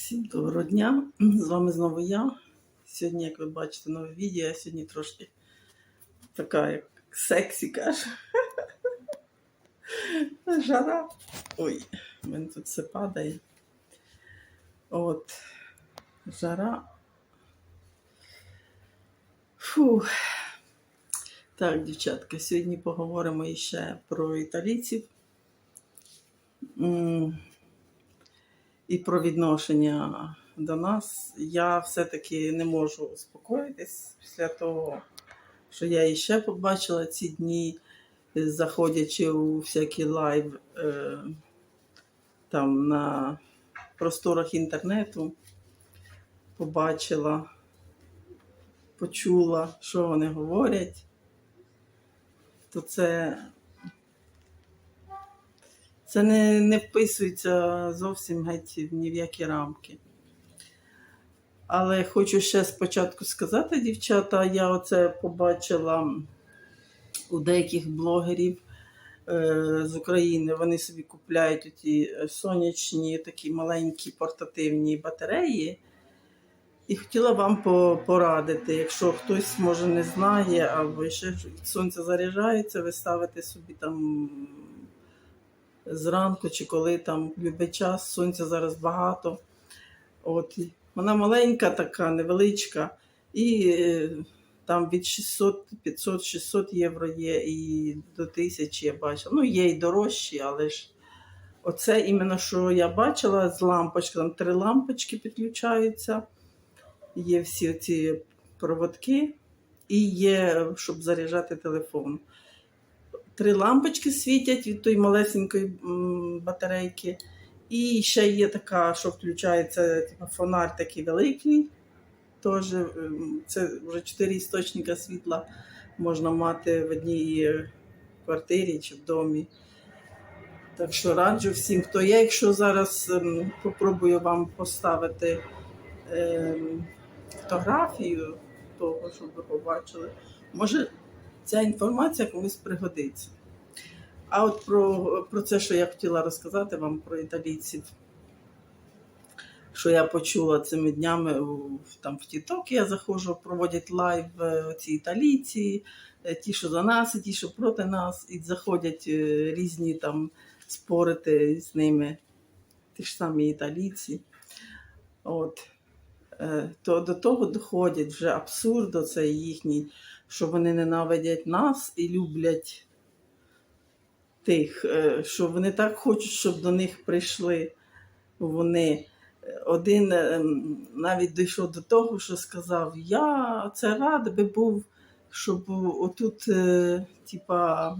Всім доброго дня! З вами знову я. Сьогодні, як ви бачите, нове відео, я сьогодні трошки така, як сексі каже. Жара. Ой, мене тут все падає. От, жара. Фу. Так, дівчатка, сьогодні поговоримо іще про італійців. І про відношення до нас. Я все-таки не можу успокоїтись після того, що я іще побачила ці дні, е, заходячи у всякі лайв е, там на просторах інтернету, побачила, почула, що вони говорять, то це це не, не вписується зовсім геть ні в які рамки. Але хочу ще спочатку сказати, дівчата, я оце побачила у деяких блогерів е, з України. Вони собі купляють оті сонячні такі маленькі портативні батареї. І хотіла вам порадити, якщо хтось може не знає, або ще від сонця заряджається, ви ставите собі там зранку чи коли там будь-який час, сонця зараз багато. От, вона маленька така, невеличка, і е, там від 600, 500, 600 євро є, і до 1000 я бачила. Ну, є і дорожчі, але ж оце іменно, що я бачила з лампочки, там три лампочки підключаються, є всі ці проводки, і є, щоб заряджати телефон три лампочки світять від тої малесенької батарейки. І ще є така, що включається типу, фонар такий великий. Теж ем, це вже чотири істочника світла можна мати в одній е, квартирі чи в домі. Так що раджу всім, хто є. Якщо зараз ем, попробую вам поставити ем, фотографію того, щоб ви побачили, може ця інформація комусь пригодиться. А от про, про це, що я хотіла розказати вам про італійців, що я почула цими днями там в Тікток, я заходжу, проводять лайв е, ці італійці, е, ті, що за нас, і ті, що проти нас, і заходять е, різні там спорити з ними, ті ж самі італійці. От. То до того доходять вже абсурд оцей їхній, що вони ненавидять нас і люблять тих, е, що вони так хочуть, щоб до них прийшли вони. Один е, навіть дійшов до того, що сказав: Я це рад би був, щоб отут, е, типа,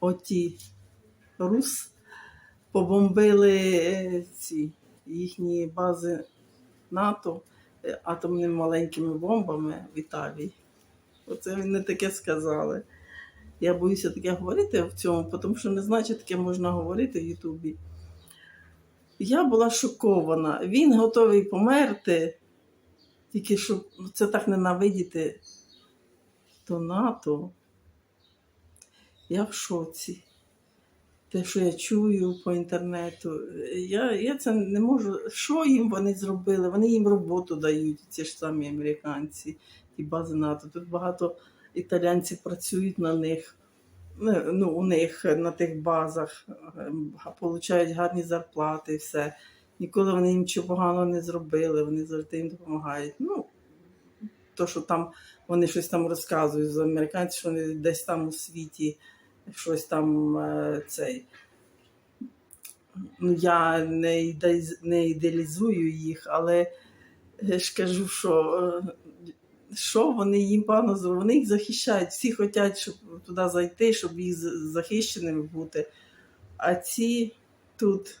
оті рус побомбили ці їхні бази НАТО атомними маленькими бомбами в Італії. Оце вони не таке сказали. Я боюся таке говорити в цьому, тому що не значить таке можна говорити в Ютубі. Я була шокована. Він готовий померти, тільки щоб це так ненавидіти то НАТО. Я в шоці. Те, що я чую по інтернету, я, я це не можу. Що їм вони зробили? Вони їм роботу дають, ці ж самі американці, ті бази НАТО. Тут багато італійців працюють на них. Ну, ну, у них на тих базах ем, получають гарні зарплати і все. Ніколи вони нічого поганого не зробили, вони завжди їм допомагають. Ну, то, що там вони щось там розказують з американців, що вони десь там у світі щось там е, цей. Ну, я не, не ідеалізую їх, але я ж кажу, що, е, що вони їм погано зробили. Вони їх захищають. Всі хочуть, щоб туди зайти, щоб їх захищеними бути. А ці тут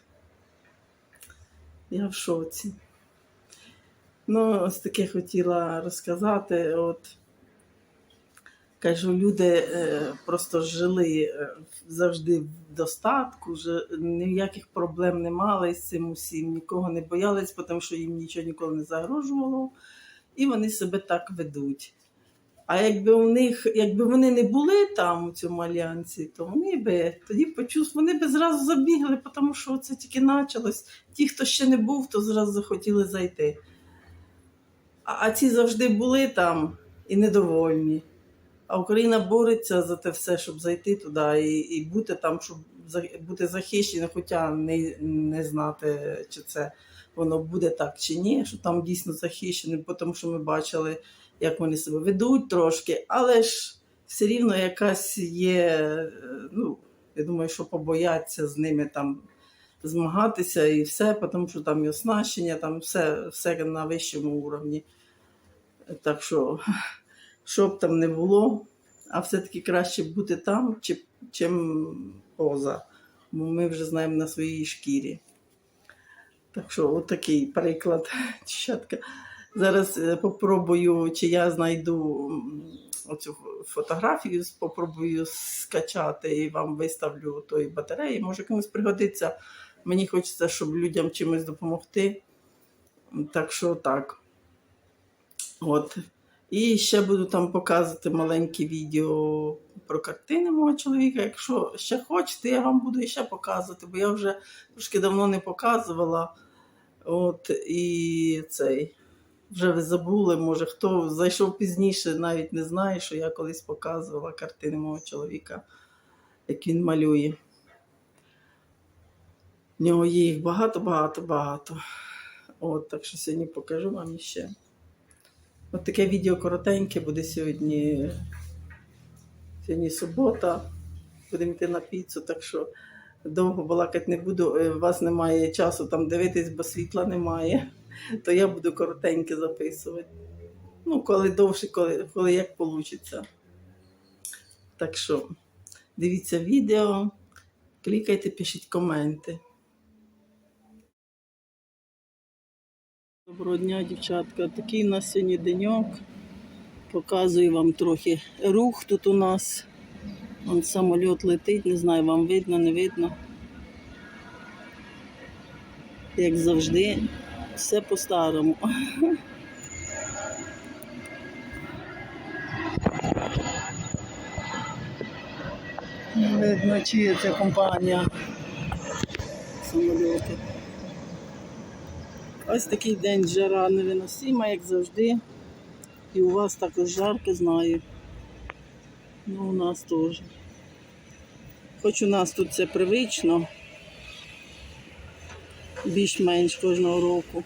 я в шоці. Ну, ось таке хотіла розказати. От кажу, люди е, просто жили е, завжди в достатку, ніяких проблем не мали з цим усім, нікого не боялись, тому що їм нічого ніколи не загрожувало, і вони себе так ведуть. А якби у них, якби вони не були там у цьому альянсі, то вони би тоді почувствували, вони би зразу забігли, тому що це тільки почалось. Ті, хто ще не був, то зразу захотіли зайти. А, а ці завжди були там і недовольні. А Україна бореться за те все, щоб зайти туди і, і бути там, щоб бути захищені, хоча не, не знати, чи це воно буде так чи ні, що там дійсно захищені, тому що ми бачили, як вони себе ведуть трошки, але ж все рівно якась є, ну, я думаю, що побояться з ними там змагатися і все, тому що там і оснащення, там все, все на вищому уровні. Так що, що б там не було, а все-таки краще бути там, чи- чим поза. Бо ми вже знаємо на своїй шкірі. Так що, отакий приклад. Зараз е, попробую, чи я знайду оцю фотографію, попробую скачати і вам виставлю тої батареї. Може комусь пригодиться. Мені хочеться, щоб людям чимось допомогти. Так що так. От. І ще буду там показувати маленьке відео про картини мого чоловіка. Якщо ще хочете, я вам буду ще показувати, бо я вже трошки давно не показувала. От і цей. Вже ви забули, може, хто зайшов пізніше, навіть не знає, що я колись показувала картини мого чоловіка, як він малює. В нього є їх багато, багато, багато. От, так що сьогодні покажу вам іще. От таке відео коротеньке буде сьогодні. Сьогодні субота. Будемо йти на піцу, так що довго балакати не буду. Е, У вас немає часу там дивитись, бо світла немає. То я буду коротеньке записувати. Ну, коли довше, коли, коли як вийде. Так що дивіться відео, клікайте, пишіть коменти. Доброго дня, дівчатка. Такий у нас сьогодні деньок. Показую вам трохи рух тут у нас. Вон самоліт летить, не знаю, вам видно, не видно. Як завжди, все по-старому. Не видно, чия це компанія самольоту. Ось такий день жара невиносима, як завжди. І у вас також жарко, знаю. Ну, у нас теж. Хоч у нас тут це привично, більш-менш кожного року.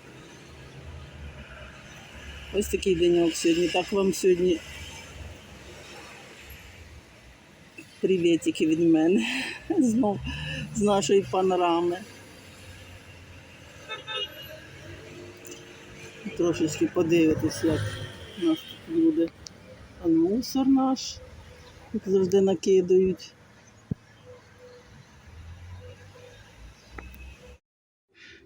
Ось такий деньок сьогодні. Так вам сьогодні привітики від мене. Знов з нашої панорами. Трошечки подивитись, як у нас тут люди. А мусор наш, як завжди накидають.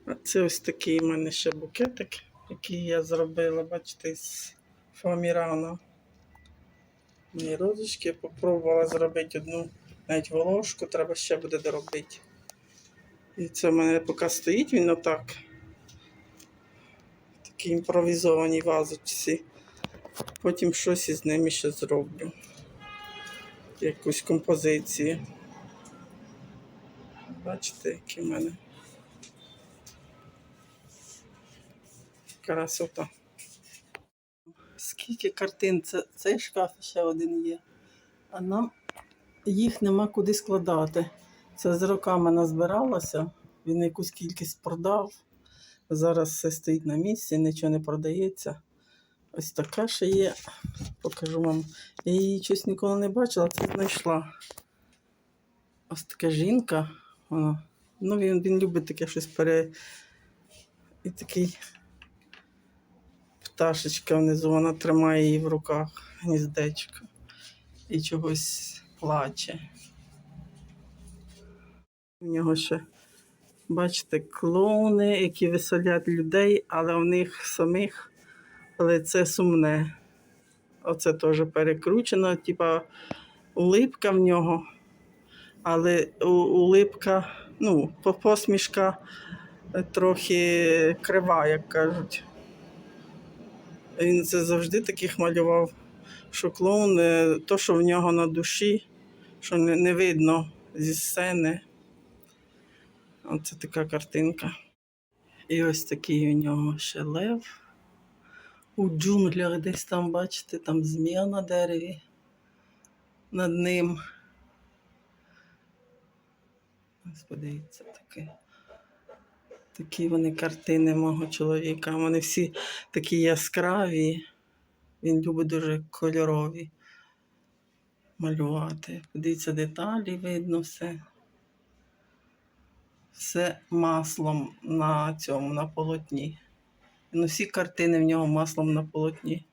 А це ось такий у мене ще букетик, який я зробила, бачите, з фоамірана. Мої розочки я попробувала зробити одну навіть волошку, треба ще буде доробити. І це в мене поки стоїть він отак. Такі імпровізовані вазочці. Потім щось із ними ще зроблю. Якусь композицію. Бачите, які в мене. Красота. Скільки картин, це, цей шкаф ще один є. А нам їх нема куди складати. Це з роками назбиралося, він якусь кількість продав. Зараз все стоїть на місці, нічого не продається. Ось така ще є. Покажу вам. Я її щось ніколи не бачила, це знайшла. Ось така жінка. Вона. Ну, він, він любить таке щось пере. І такий пташечка внизу, вона тримає її в руках, гніздечко. І чогось плаче. У нього ще, бачите, клоуни, які веселять людей, але у них самих лице сумне. Оце теж перекручено, типа улипка в нього, але улипка, ну, посмішка трохи крива, як кажуть. Він це завжди таких малював що клоун, е, то, що в нього на душі, що не, видно зі сцени. Оце така картинка. І ось такий у нього ще лев. У джунглях десь там, бачите, там змія на дереві над ним. Ось подивіться таке. Такі вони картини мого чоловіка. Вони всі такі яскраві. Він любить дуже кольорові малювати. Подивіться, деталі видно все. Все маслом на цьому, на полотні. Ну, всі картини в нього маслом на полотні.